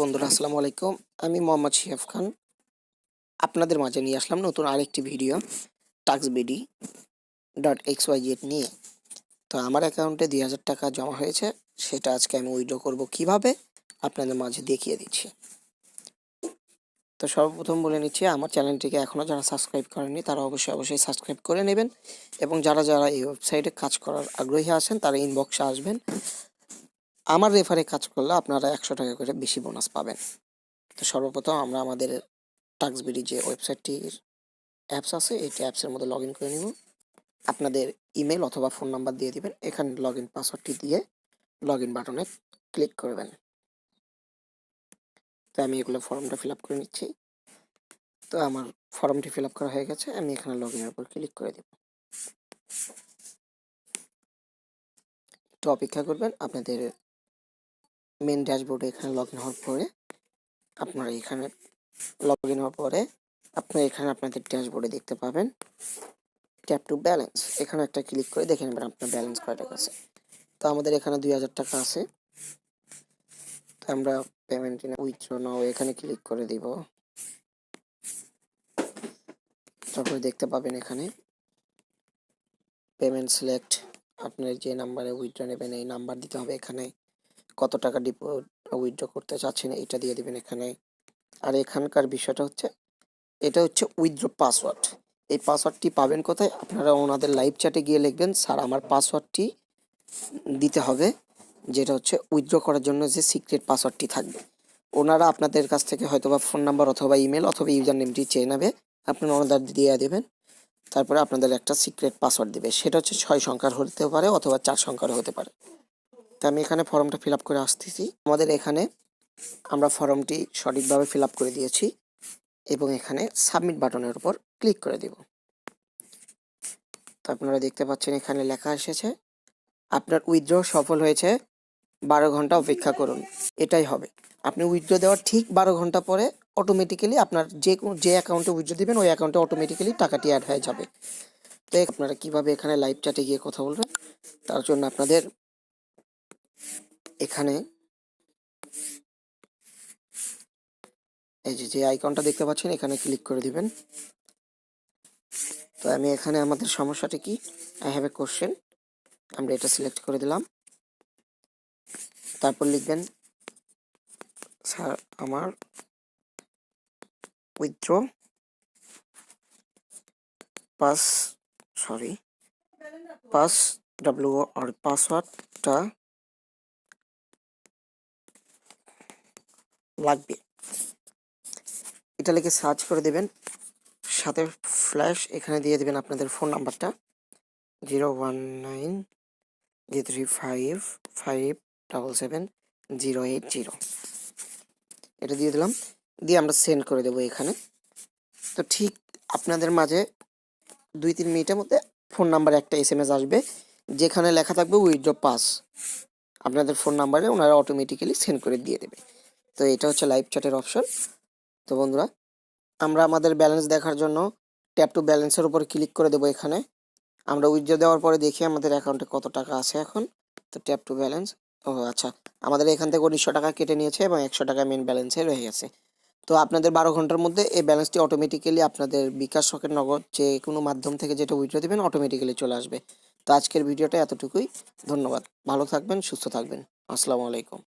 বন্ধুরা, আসসালামু আলাইকুম। আমি মোহাম্মদ শিহাব খান। আপনাদের মাঝে নিয়ে আসলাম নতুন আরেকটি video tax BD dot X Y Z নিয়ে। তো আমার অ্যাকাউন্টে দুই হাজার টাকা জমা হয়েছে, সেটা আজকে আমি উইড্রো করব কীভাবে, আপনাদের মাঝে দেখিয়ে দিচ্ছি। তো সর্বপ্রথম বলে নিচ্ছি, আমার চ্যানেলটিকে এখনও যারা সাবস্ক্রাইব করেননি, তারা অবশ্যই অবশ্যই সাবস্ক্রাইব করে নেবেন এবং যারা যারা এই ওয়েবসাইটে কাজ করার আগ্রহী আছেন, তারা ইনবক্সে আসবেন। আমার রেফারে কাজ করলে আপনারা একশো টাকা করে বেশি বোনাস পাবেন। তো সর্বপ্রথম আমরা আমাদের টাক্সবিডি যে ওয়েবসাইটটির অ্যাপস আছে, এই অ্যাপসের মধ্যে লগ ইন করে নিব। আপনাদের ইমেল অথবা ফোন নাম্বার দিয়ে দিবেন। এখানে লগ ইন পাসওয়ার্ডটি দিয়ে লগ ইন বাটনে ক্লিক করবেন। তো আমি এগুলো ফর্মটা ফিল আপ করে নিচ্ছি। তো আমার ফর্মটি ফিল আপ করা হয়ে গেছে। আমি এখানে লগ ইনের উপর ক্লিক করে দেব। তো অপেক্ষা করবেন। আপনাদের মেন ড্যাশবোর্ডে এখানে লগ ইন হওয়ার পরে আপনারা এখানে লগ ইন হওয়ার পরে আপনারা এখানে আপনাদের ড্যাশবোর্ডে দেখতে পাবেন ট্যাপ টু ব্যালেন্স এখানে একটা ক্লিক করে দেখে নেবেন আপনার ব্যালেন্স কয় টাকা আছে। তো আমাদের এখানে দুই হাজার টাকা আছে। তো আমরা পেমেন্ট উইথড্র নাও এখানে ক্লিক করে দিব। তারপরে দেখতে পাবেন এখানে পেমেন্ট সিলেক্ট আপনার যে নাম্বারে উইথড্র নেবেন, এই নাম্বার দিতে হবে এখানে। কত টাকা ডিপো উইথড্র করতে চাচ্ছেন এটা দিয়ে দেবেন এখানে। আর এখানকার বিষয়টা হচ্ছে, এটা হচ্ছে উইথড্র পাসওয়ার্ড এই পাসওয়ার্ডটি পাবেন কোথায়? আপনারা ওনাদের লাইভ চ্যাটে গিয়ে লিখবেন, স্যার, আমার পাসওয়ার্ডটি দিতে হবে, যেটা হচ্ছে উইথড্র করার জন্য যে সিক্রেট পাসওয়ার্ডটি থাকবে। ওনারা আপনাদের কাছ থেকে হয়তোবা ফোন নাম্বার অথবা ইমেল অথবা ইউজার নেমটি চেয়ে নেবে, আপনারা ওনাদের দিয়ে দেবেন। তারপরে আপনাদের একটা সিক্রেট পাসওয়ার্ড দেবে। সেটা হচ্ছে ছয় সংখ্যার হতে পারে অথবা চার সংখ্যার হতে পারে। তো আমি এখানে ফর্মটা ফিল করে আসতেছি। আমাদের এখানে আমরা ফর্মটি সঠিকভাবে ফিল করে দিয়েছি এবং এখানে সাবমিট বাটনের উপর ক্লিক করে দিব। তো আপনারা দেখতে পাচ্ছেন এখানে লেখা এসেছে, আপনার উইথড্র সফল হয়েছে, বারো ঘণ্টা অপেক্ষা করুন। এটাই হবে। আপনি উইথড্র দেওয়ার ঠিক বারো ঘণ্টা পরে অটোমেটিক্যালি আপনার যে কোনো, যে অ্যাকাউন্টে উইথড্র দিবেন, ওই অ্যাকাউন্টে অটোমেটিক্যালি টাকাটি অ্যাড হয়ে যাবে। তো আপনারা কীভাবে এখানে লাইভ চ্যাটে গিয়ে কথা বলবেন, তার জন্য আপনাদের এখানে এই যে যে আইকনটা দেখতে পাচ্ছেন, এখানে ক্লিক করে দিবেন। তো আমি এখানে আমাদের সমস্যাটা কি? আই হ্যাভ এ কোশ্চেন আমরা এটা সিলেক্ট করে দিলাম। তারপর লিখবেন স্যার আমার withdraw pass sorry pass W আর পাসওয়ার্ডটা লাগবে। এটা লিখে সার্চ করে দেবেন। সাথে ফ্ল্যাশ এখানে দিয়ে দেবেন আপনাদের ফোন নাম্বারটা। Zero one nine G three five five double seven zero eight zero. এটা দিয়ে দিলাম। দিয়ে আমরা সেন্ড করে দেবো এখানে। তো ঠিক আপনাদের মাঝে দুই তিন মিনিটের মধ্যে ফোন নাম্বার একটা এস এম এস আসবে। যেখানে লেখা থাকবে উইথড্র পাস। আপনাদের ফোন নাম্বারে ওনারা অটোমেটিক্যালি সেন্ড করে দিয়ে দেবে। তো এটা হচ্ছে লাইভ চ্যাটের অপশন তো বন্ধুরা, আমরা আমাদের ব্যালেন্স দেখার জন্য ট্যাপ টু ব্যালেন্সের উপর ক্লিক করে দেবো এখানে। আমরা উইথড্র দেওয়ার পরে দেখি আমাদের অ্যাকাউন্টে কত টাকা আছে এখন। তো ট্যাপ টু ব্যালেন্স ও আচ্ছা আমাদের এখান থেকে উনিশশো টাকা কেটে নিয়েছে এবং একশো টাকা মেন ব্যালেন্সে রয়ে গেছে। তো আপনাদের বারো ঘণ্টার মধ্যে এই ব্যালেন্সটি অটোমেটিক্যালি আপনাদের বিকাশ শখের নগদ যে কোনো মাধ্যম থেকে যেটা উইথড্র দেবেন অটোমেটিক্যালি চলে আসবে। তো আজকের ভিডিওটা এতটুকুই। ধন্যবাদ। ভালো থাকবেন, সুস্থ থাকবেন। আসসালামু আলাইকুম।